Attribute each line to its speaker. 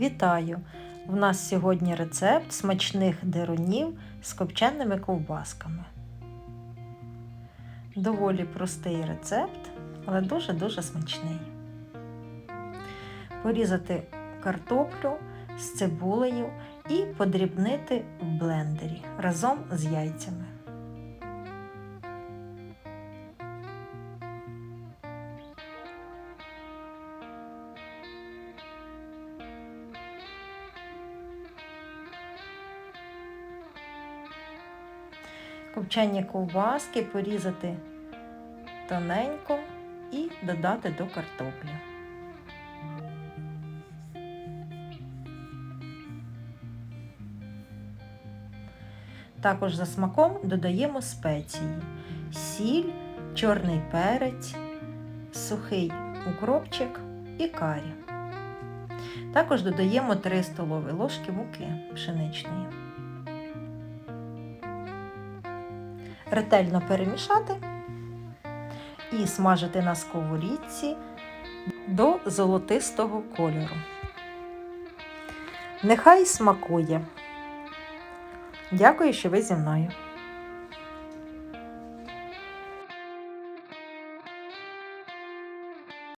Speaker 1: Вітаю! У нас сьогодні рецепт смачних дерунів з копченими ковбасками. Доволі простий рецепт, але дуже-дуже смачний. Порізати картоплю з цибулею і подрібнити в блендері разом з яйцями. Копчені ковбаски порізати тоненько і додати до картоплі. Також за смаком додаємо спеції: сіль, чорний перець, сухий укропчик і карі. Також додаємо 3 столові ложки муки пшеничної. Ретельно перемішати і смажити на сковорідці до золотистого кольору. Нехай смакує. Дякую, що ви зі мною.